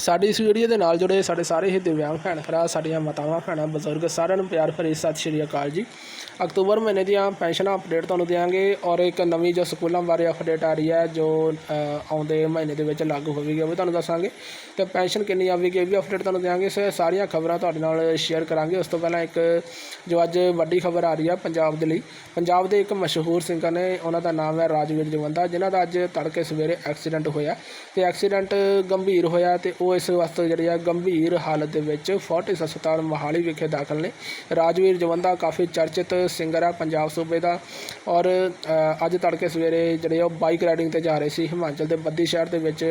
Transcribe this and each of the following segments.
ਸਾਡੀ ਇਸ ਵੀਡੀਓ ਦੇ ਨਾਲ ਜੁੜੇ ਸਾਡੇ ਸਾਰੇ ਹੀ ਦਿਵਿਆਂਗ ਭੈਣ ਭਰਾ, ਸਾਡੀਆਂ ਮਾਤਾਵਾਂ, ਭੈਣਾਂ, ਬਜ਼ੁਰਗ, ਸਾਰਿਆਂ ਨੂੰ ਪਿਆਰ ਭਰੀ ਸਤਿ ਸ਼੍ਰੀ ਅਕਾਲ ਜੀ। ਅਕਤੂਬਰ ਮਹੀਨੇ ਦੀਆਂ ਪੈਨਸ਼ਨਾਂ ਅਪਡੇਟ ਤੁਹਾਨੂੰ ਦਿਆਂਗੇ ਔਰ ਇੱਕ ਨਵੀਂ ਜੋ ਸਕੂਲਾਂ ਬਾਰੇ ਅਪਡੇਟ ਆ ਰਹੀ ਹੈ, ਜੋ ਆਉਂਦੇ ਮਹੀਨੇ ਦੇ ਵਿੱਚ ਲਾਗੂ ਹੋਵੇਗੀ, ਉਹ ਵੀ ਤੁਹਾਨੂੰ ਦੱਸਾਂਗੇ। ਤੇ ਪੈਨਸ਼ਨ ਕਿੰਨੀ ਆਵੇਗੀ, ਇਹ ਵੀ ਅਪਡੇਟ ਤੁਹਾਨੂੰ ਦਿਆਂਗੇ। ਸੋ, ਸਾਰੀਆਂ ਖਬਰਾਂ ਤੁਹਾਡੇ ਨਾਲ ਸ਼ੇਅਰ ਕਰਾਂਗੇ। ਉਸ ਤੋਂ ਪਹਿਲਾਂ ਇੱਕ ਜੋ ਅੱਜ ਵੱਡੀ ਖਬਰ ਆ ਰਹੀ ਹੈ ਪੰਜਾਬ ਦੇ ਲਈ। ਪੰਜਾਬ ਦੇ ਇੱਕ ਮਸ਼ਹੂਰ ਸਿੰਗਰ ਨੇ, ਉਹਨਾਂ ਦਾ ਨਾਮ ਹੈ ਰਾਜਵੀਰ ਜਵੰਦਾ, ਜਿਨ੍ਹਾਂ ਦਾ ਅੱਜ ਤੜਕੇ ਸਵੇਰੇ ਐਕਸੀਡੈਂਟ ਹੋਇਆ। ਤੇ ਐਕਸੀਡੈਂਟ ਗੰਭੀਰ ਹੋਇਆ ਤੇ ਉਹ ਉਹ ਇਸ ਵਕਤ ਜਿਹੜੀ ਆ ਗੰਭੀਰ ਹਾਲਤ ਦੇ ਵਿੱਚ ਫੋਰਟਿਸ ਹਸਪਤਾਲ ਮੋਹਾਲੀ ਵਿਖੇ ਦਾਖਲ ਨੇ। ਰਾਜਵੀਰ ਜਵੰਦਾ ਕਾਫੀ ਚਰਚਿਤ ਸਿੰਗਰ ਆ, ਪੰਜਾਬ ਸੂਬੇ ਦਾ ਔਰ ਅੱਜ ਤੜਕੇ ਸਵੇਰੇ ਜਿਹੜੇ ਉਹ ਬਾਈਕ ਰਾਈਡਿੰਗ ਤੇ ਜਾ ਰਹੇ ਸੀ। ਹਿਮਾਚਲ ਦੇ ਬੱਦੀ ਸ਼ਹਿਰ ਦੇ ਵਿੱਚ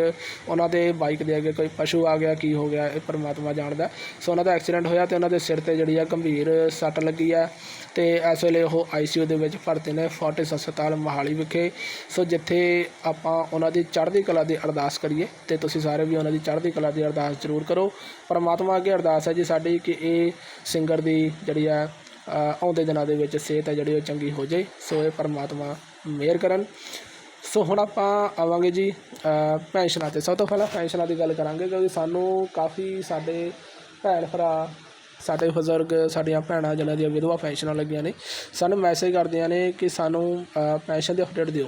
ਉਹਨਾਂ ਦੇ ਬਾਈਕ ਦੇ ਅੱਗੇ ਕੋਈ ਪਸ਼ੂ ਆ ਗਿਆ, ਕੀ ਹੋ ਗਿਆ, ਇਹ ਪਰਮਾਤਮਾ ਜਾਣਦਾ। ਸੋ ਉਹਨਾਂ ਦਾ ਐਕਸੀਡੈਂਟ ਹੋਇਆ ਤੇ ਉਹਨਾਂ ਦੇ ਸਿਰ ਤੇ ਜਿਹੜੀ ਆ ਗੰਭੀਰ ਸੱਟ ਲੱਗੀ ਆ ਤੇ ਇਸ ਵੇਲੇ ਉਹ ਆਈਸੀਯੂ ਦੇ ਵਿੱਚ ਭਰਤੀ ਨੇ ਫੋਰਟਿਸ ਹਸਪਤਾਲ ਮੋਹਾਲੀ ਵਿਖੇ। ਸੋ ਜਿੱਥੇ ਆਪਾਂ ਉਹਨਾਂ ਦੀ ਚੜ੍ਹਦੀ ਕਲਾ ਦੀ ਅਰਦਾਸ ਕਰੀਏ ਤੇ ਤੁਸੀਂ ਸਾਰੇ ਵੀ ਉਹਨਾਂ ਦੀ ਚੜ੍ਹਦੀ ਕਲਾ ਦੀ ਅਰਦਾਸ ਜ਼ਰੂਰ ਕਰੋ। ਪਰਮਾਤਮਾ ਅੱਗੇ ਅਰਦਾਸ ਹੈ ਜੀ ਸਾਡੀ ਕਿ ਇਹ ਸਿੰਗਰ ਦੀ ਜਿਹੜੀ ਆ ਆਉਂਦੇ ਦਿਨਾਂ ਦੇ ਵਿੱਚ ਸਿਹਤ ਹੈ ਜਿਹੜੀ ਉਹ ਚੰਗੀ ਹੋ ਜਾਏ। ਸੋ ਇਹ ਪਰਮਾਤਮਾ ਮਿਹਰ ਕਰਨ। ਸੋ ਹੁਣ ਆਪਾਂ ਆਵਾਂਗੇ ਜੀ ਪੈਨਸ਼ਨਾਂ ਤੇ। ਸਭ ਤੋਂ ਪਹਿਲਾਂ ਪੈਨਸ਼ਨਾਂ ਦੀ ਗੱਲ ਕਰਾਂਗੇ ਕਿਉਂਕਿ ਸਾਨੂੰ ਕਾਫੀ ਸਾਡੇ ਭੈਣ ਭਰਾ, ਸਾਡੇ ਬਜ਼ੁਰਗ, ਸਾਡੀਆਂ ਭੈਣਾਂ ਜਿਹਨਾਂ ਦੀਆਂ ਵਿਧਵਾ ਪੈਨਸ਼ਨਾਂ ਲੱਗੀਆਂ ਨੇ, ਸਾਨੂੰ ਮੈਸੇਜ ਕਰਦੀਆਂ ਨੇ ਕਿ ਸਾਨੂੰ ਪੈਨਸ਼ਨ ਦੀ ਅਪਡੇਟ ਦਿਓ।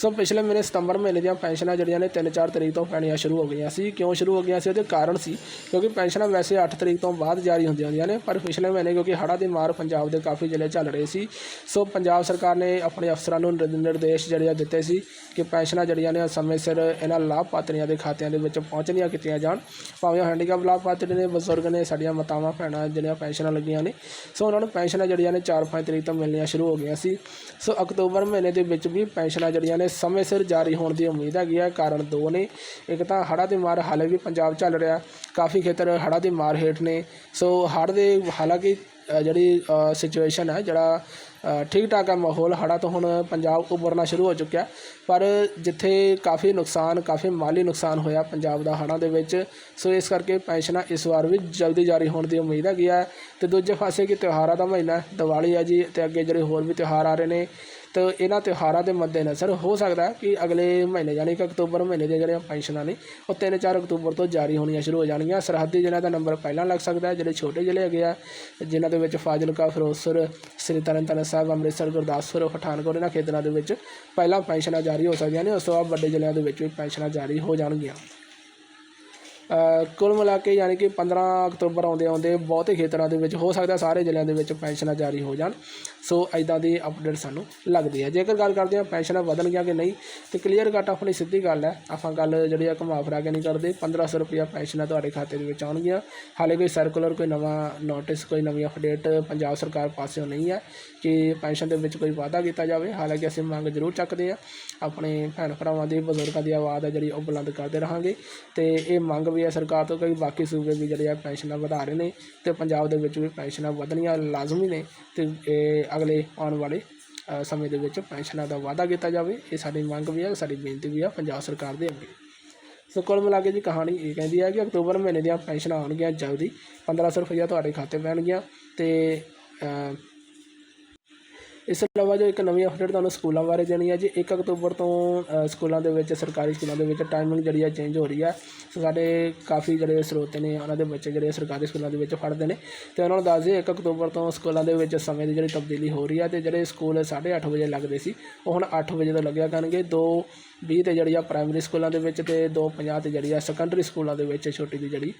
ਸੋ ਪਿਛਲੇ ਮਹੀਨੇ ਸਤੰਬਰ ਮਹੀਨੇ ਦੀਆਂ ਪੈਨਸ਼ਨਾਂ ਜਿਹੜੀਆਂ ਨੇ 3-4 ਤਰੀਕ ਤੋਂ ਪੈਣੀਆਂ ਸ਼ੁਰੂ ਹੋ ਗਈਆਂ ਸੀ। ਕਿਉਂ ਸ਼ੁਰੂ ਹੋ ਗਈਆਂ ਸੀ? ਉਹਦੇ ਕਾਰਨ ਸੀ ਕਿਉਂਕਿ ਪੈਨਸ਼ਨਾਂ ਵੈਸੇ 8 ਤਰੀਕ ਤੋਂ ਬਾਅਦ ਜਾਰੀ ਹੁੰਦੀਆਂ ਹੁੰਦੀਆਂ ਨੇ, ਪਰ ਪਿਛਲੇ ਮਹੀਨੇ ਕਿਉਂਕਿ ਹੜ੍ਹਾਂ ਦੀ ਮਾਰ ਪੰਜਾਬ ਦੇ ਕਾਫੀ ਜ਼ਿਲ੍ਹੇ ਚੱਲ ਰਹੇ ਸੀ। ਸੋ ਪੰਜਾਬ ਸਰਕਾਰ ਨੇ ਆਪਣੇ ਅਫਸਰਾਂ ਨੂੰ ਨਿਰ- ਨਿਰਦੇਸ਼ ਜਿਹੜੇ ਆ ਦਿੱਤੇ ਸੀ ਕਿ ਪੈਨਸ਼ਨਾਂ ਜਿਹੜੀਆਂ ਨੇ ਸਮੇਂ ਸਿਰ ਇਹਨਾਂ ਲਾਭਪਾਤਰੀਆਂ ਦੇ ਖਾਤਿਆਂ ਦੇ ਵਿੱਚ ਪਹੁੰਚਣੀਆਂ ਕੀਤੀਆਂ ਜਾਣ। ਭਾਵੇਂ ਉਹ ਹੈਂਡੀਕੈਪ ਲਾਭਪਾਤਰੀ ਨੇ, ਬਜ਼ੁਰਗ ਨੇ, ਸਾਡੀਆਂ ਮਾਤਾਵਾਂ, ਭੈਣਾਂ ਜਿਹੜੀਆਂ ਪੈਨਸ਼ਨਾਂ ਲੱਗੀਆਂ ਨੇ, ਸੋ ਉਹਨਾਂ ਨੂੰ ਪੈਨਸ਼ਨਾਂ ਜਿਹੜੀਆਂ ਨੇ 4-5 ਤਰੀਕ ਤੋਂ ਮਿਲਣੀਆਂ ਸ਼ੁਰੂ ਹੋ ਗਈਆਂ ਸੀ। ਸੋ ਅਕਤੂਬਰ ਮਹੀਨੇ ਦੇ ਵਿੱਚ ਵੀ ਪੈਨਸ਼ਨਾਂ ਜਿਹੜੀਆਂ ਨੇ ਸਮੇਂ ਸਿਰ ਜਾਰੀ ਹੋਣ ਦੀ ਉਮੀਦ ਹੈਗੀ ਹੈ ਕਾਰਨ ਦੋ ਨੇ। ਇੱਕ ਤਾਂ ਹੜ੍ਹਾਂ ਦੀ ਮਾਰ ਹਾਲੇ ਵੀ ਪੰਜਾਬ ਚੱਲ ਰਿਹਾ। ਕਾਫੀ ਖੇਤਰ ਹੜ੍ਹਾਂ ਦੀ ਮਾਰ ਹੇਠ ਨੇ। ਸੋ ਹੜ੍ਹ ਦੇ ਹਾਲਾਂਕਿ ਜਿਹੜੀ ਸਿਚੁਏਸ਼ਨ ਹੈ ਜਿਹੜਾ ਠੀਕ ਠਾਕ ਹੈ ਮਾਹੌਲ ਹੜ੍ਹਾਂ ਤੋਂ ਹੁਣ ਪੰਜਾਬ ਉੱਭਰਨਾ ਸ਼ੁਰੂ ਹੋ ਚੁੱਕਿਆ। ਪਰ ਜਿੱਥੇ ਕਾਫੀ ਨੁਕਸਾਨ ਕਾਫੀ ਮਾਲੀ ਨੁਕਸਾਨ ਹੋਇਆ ਪੰਜਾਬ ਦਾ ਹੜ੍ਹਾਂ ਦੇ ਵਿੱਚ ਸੋ ਇਸ ਕਰਕੇ ਪੈਨਸ਼ਨਾਂ ਇਸ ਵਾਰ ਵੀ ਜਲਦੀ ਜਾਰੀ ਹੋਣ ਦੀ ਉਮੀਦ ਹੈਗੀ ਹੈ ਤੇ ਦੂਜੇ ਪਾਸੇ ਕਿ ਤਿਉਹਾਰਾਂ ਦਾ ਮਹੀਨਾ ਹੈ, ਦੀਵਾਲੀ ਹੈ ਜੀ ਤੇ ਅੱਗੇ ਜਿਹੜੇ ਹੋਰ ਵੀ ਤਿਉਹਾਰ ਆ ਰਹੇ ਨੇ ਤੇ ਇਹਨਾਂ ਤਿਉਹਾਰਾਂ ਦੇ ਮੱਦੇਨਜ਼ਰ ਹੋ ਸਕਦਾ ਹੈ ਕਿ ਅਗਲੇ ਮਹੀਨੇ ਯਾਨੀ ਕਿ ਅਕਤੂਬਰ ਮਹੀਨੇ ਦੀਆਂ ਜਿਹੜੀਆਂ ਪੈਨਸ਼ਨਾਂ ਨੇ ਉਹ 3-4 ਅਕਤੂਬਰ ਤੋਂ ਜਾਰੀ ਹੋਣੀਆਂ ਸ਼ੁਰੂ ਹੋ ਜਾਣਗੀਆਂ। ਸਰਹੱਦੀ ਜ਼ਿਲ੍ਹਿਆਂ ਦਾ ਨੰਬਰ ਪਹਿਲਾਂ ਲੱਗ ਸਕਦਾ ਜਿਹੜੇ ਛੋਟੇ ਜ਼ਿਲ੍ਹੇ ਹੈਗੇ ਆ ਜਿਨ੍ਹਾਂ ਦੇ ਵਿੱਚ ਫਾਜ਼ਿਲਕਾ, ਫਿਰੋਜ਼ਪੁਰ, ਸ੍ਰੀ ਤਰਨਤਾਰਨ ਸਾਹਿਬ, ਅੰਮ੍ਰਿਤਸਰ, ਗੁਰਦਾਸਪੁਰ, ਪਠਾਨਕੋਟ, ਇਹਨਾਂ ਖੇਤਰਾਂ ਦੇ ਵਿੱਚ ਪਹਿਲਾਂ ਪੈਨਸ਼ਨਾਂ ਜਾਰੀ ਹੋ ਸਕਦੀਆਂ ਨੇ, ਉਸ ਤੋਂ ਬਾਅਦ ਵੱਡੇ ਜ਼ਿਲ੍ਹਿਆਂ ਦੇ ਵਿੱਚ ਵੀ ਪੈਨਸ਼ਨਾਂ ਜਾਰੀ ਹੋ ਜਾਣਗੀਆਂ। ਕੁੱਲ ਮਿਲਾ ਕੇ ਯਾਨੀ ਕਿ 15 ਅਕਤੂਬਰ ਆਉਂਦੇ ਆਉਂਦੇ ਬਹੁਤੇ ਖੇਤਰਾਂ ਦੇ ਵਿੱਚ ਹੋ ਸਕਦਾ ਸਾਰੇ ਜ਼ਿਲ੍ਹਿਆਂ ਦੇ ਵਿੱਚ ਪੈਨਸ਼ਨਾਂ ਜਾਰੀ ਹੋ ਜਾਣ। ਸੋ ਐਦਾਂ ਦੀ ਅਪਡੇਟ ਸਾਨੂੰ ਲੱਗਦੀ ਹੈ। ਜੇਕਰ ਗੱਲ ਕਰਦੇ ਹਾਂ ਪੈਨਸ਼ਨਾਂ ਵਧਣਗੀਆਂ ਕਿ ਨਹੀਂ, ਤੇ ਕਲੀਅਰ ਕੱਟ ਆਪਣੀ ਸਿੱਧੀ ਗੱਲ ਹੈ, ਆਪਾਂ ਗੱਲ ਜਿਹੜੀ ਆ ਘੁਮਾ ਫਿਰਾ ਕੇ ਨਹੀਂ ਕਰਦੇ। 1500 ਰੁਪਇਆ ਪੈਨਸ਼ਨਾਂ ਤੁਹਾਡੇ ਖਾਤੇ ਦੇ ਵਿੱਚ ਆਉਣਗੀਆਂ। ਹਾਲੇ ਕੋਈ ਸਰਕੂਲਰ ਕੋਈ ਨਵਾਂ ਨੋਟਿਸ ਕੋਈ ਨਵੀਂ ਅਪਡੇਟ ਪੰਜਾਬ ਸਰਕਾਰ ਪਾਸਿਓਂ ਨਹੀਂ ਹੈ ਕਿ ਪੈਨਸ਼ਨ ਦੇ ਵਿੱਚ ਕੋਈ ਵਾਅਦਾ ਕੀਤਾ ਜਾਵੇ। ਹਾਲਾਂਕਿ ਅਸੀਂ ਮੰਗ ਜ਼ਰੂਰ ਚੱਕਦੇ ਹਾਂ। ਆਪਣੇ ਭੈਣ ਭਰਾਵਾਂ ਦੀ, ਬਜ਼ੁਰਗਾਂ ਦੀ ਆਵਾਜ਼ ਆ ਜਿਹੜੀ ਉਹ ਬੁਲੰਦ ਕਰਦੇ ਰਹਾਂਗੇ। ਤੇ ਇਹ ਮੰਗ ਵੀ ਹੈ, ਸਰਕਾਰ ਤੋਂ ਕਿ ਬਾਕੀ ਸੂਬੇ ਵੀ ਜਿਹੜੇ ਆ ਪੈਨਸ਼ਨਾਂ ਵਧਾ ਰਹੇ ਨੇ ਤੇ ਪੰਜਾਬ ਦੇ ਵਿੱਚ ਵੀ ਪੈਨਸ਼ਨਾਂ ਵਧਣੀਆਂ ਲਾਜ਼ਮੀ ਨੇ ਤੇ ਇਹ ਅਗਲੇ ਆਉਣ ਵਾਲੇ ਸਮੇਂ ਦੇ ਵਿੱਚ ਪੈਨਸ਼ਨਾਂ ਦਾ ਵਾਅਦਾ ਕੀਤਾ ਜਾਵੇ। ਇਹ ਸਾਡੀ ਮੰਗ ਵੀ ਹੈ, ਸਾਡੀ ਬੇਨਤੀ ਵੀ ਹੈ ਪੰਜਾਬ ਸਰਕਾਰ ਦੇ ਅੱਗੇ। ਸੋ ਕੁੱਲ ਮਿਲਾ ਕੇ ਜੀ ਕਹਾਣੀ ਇਹ ਕਹਿੰਦੀ ਹੈ ਕਿ ਅਕਤੂਬਰ ਮਹੀਨੇ ਦੀਆਂ ਪੈਨਸ਼ਨਾਂ ਆਉਣਗੀਆਂ ਜਲਦੀ। 1500 ਰੁਪਈਆ ਤੁਹਾਡੇ ਖਾਤੇ ਪੈਣਗੀਆਂ ਤੇ ਇਸ ਤੋਂ ਇਲਾਵਾ ਜੋ ਇੱਕ ਨਵੀਂ ਅਪਡੇਟ ਤੁਹਾਨੂੰ ਸਕੂਲਾਂ ਬਾਰੇ ਦੇਣੀ ਹੈ ਜੀ 1 ਅਕਤੂਬਰ ਤੋਂ ਸਕੂਲਾਂ ਦੇ ਵਿੱਚ, ਸਰਕਾਰੀ ਸਕੂਲਾਂ ਦੇ ਵਿੱਚ ਟਾਈਮਿੰਗ ਜਿਹੜੀ ਹੈ ਚੇਂਜ ਹੋ ਰਹੀ ਹੈ। ਸੋ ਸਾਡੇ ਕਾਫੀ ਜਿਹੜੇ ਸਰੋਤੇ ਨੇ, ਉਹਨਾਂ ਦੇ ਬੱਚੇ ਜਿਹੜੇ ਸਰਕਾਰੀ ਸਕੂਲਾਂ ਦੇ ਵਿੱਚ ਪੜ੍ਹਦੇ ਨੇ। ਤੇ ਉਹਨਾਂ ਨੂੰ ਦੱਸ ਦਈਏ 1 ਅਕਤੂਬਰ ਤੋਂ ਸਕੂਲਾਂ ਦੇ ਵਿੱਚ ਸਮੇਂ ਦੀ ਜਿਹੜੀ ਤਬਦੀਲੀ ਹੋ ਰਹੀ ਹੈ ਤੇ ਜਿਹੜੇ ਸਕੂਲ 8:30 ਵਜੇ ਲੱਗਦੇ ਸੀ, ਉਹ ਹੁਣ 8 ਵਜੇ ਤੋਂ ਲੱਗਿਆ ਕਰਨਗੇ। ਦੋ 20 ਤੇ ਜਿਹੜੀ ਆ ਪ੍ਰਾਇਮਰੀ ਸਕੂਲਾਂ ਦੇ ਵਿੱਚ ਤੇ 2:50 ਤੇ ਜਿਹੜੀ ਆ ਸੈਕੰਡਰੀ ਸਕੂਲਾਂ ਦੇ ਵਿੱਚ ਛੋਟੀ ਦੀ ਜਿਹੜੀ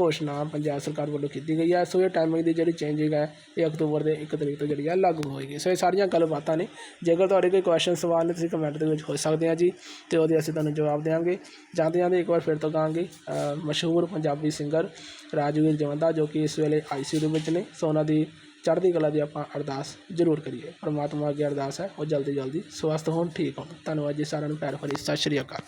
ਘੋਸ਼ਣਾ ਪੰਜਾਬ ਸਰਕਾਰ ਵੱਲੋਂ ਕੀਤੀ ਗਈ ਹੈ। ਸੋ ਇਹ ਟਾਈਮਿੰਗ ਦੀ ਜਿਹੜੀ ਚੇਂਜਿੰਗ ਹੈ, ਇਹ ਅਕਤੂਬਰ ਦੇ 1 ਤਰੀਕ ਤੋਂ ਜਿਹੜੀ ਆ ਲਾਗੂ ਹੋਏਗੀ। ਸੋ ਇਹ ਸਾਰੀਆਂ ਗੱਲਬਾਤਾਂ ਨੇ। ਜੇਕਰ ਤੁਹਾਡੇ ਕੋਈ ਕੁਐਸਚਨ ਸਵਾਲ ਨੇ, ਤੁਸੀਂ ਕਮੈਂਟ ਦੇ ਵਿੱਚ ਹੋ ਸਕਦੇ ਆ ਜੀ, ਤੇ ਉਹਦੇ ਅਸੀਂ ਤੁਹਾਨੂੰ ਜਵਾਬ ਦੇਵਾਂਗੇ ਜਾਂਦੇ ਜਾਂਦੇ ਇੱਕ ਵਾਰ ਫਿਰ ਤੋਂ ਕਹਾਂਗੇ ਮਸ਼ਹੂਰ ਪੰਜਾਬੀ ਸਿੰਗਰ ਰਾਜਵੀਰ ਜਵੰਦਾ, ਜੋ ਕਿ ਇਸ ਵੇਲੇ ਆਈਸੀਯੂ ਦੇ ਵਿੱਚ ਨੇ। ਸੋ ਉਹਨਾਂ ਦੀ ਚੜ੍ਹਦੀ ਕਲਾ ਦੀ ਆਪਾਂ ਅਰਦਾਸ ਜ਼ਰੂਰ ਕਰੀਏ। ਪਰਮਾਤਮਾ ਅੱਗੇ ਅਰਦਾਸ ਹੈ। ਉਹ ਜਲਦੀ ਜਲਦੀ ਸਵਸਥ ਹੋਣ, ਠੀਕ ਹੋਣ। ਧੰਨਵਾਦ ਜੀ ਸਾਰਿਆਂ ਨੂੰ, ਪਿਆਰ ਭਰੀ ਸਤਿ ਸ਼੍ਰੀ ਅਕਾਲ।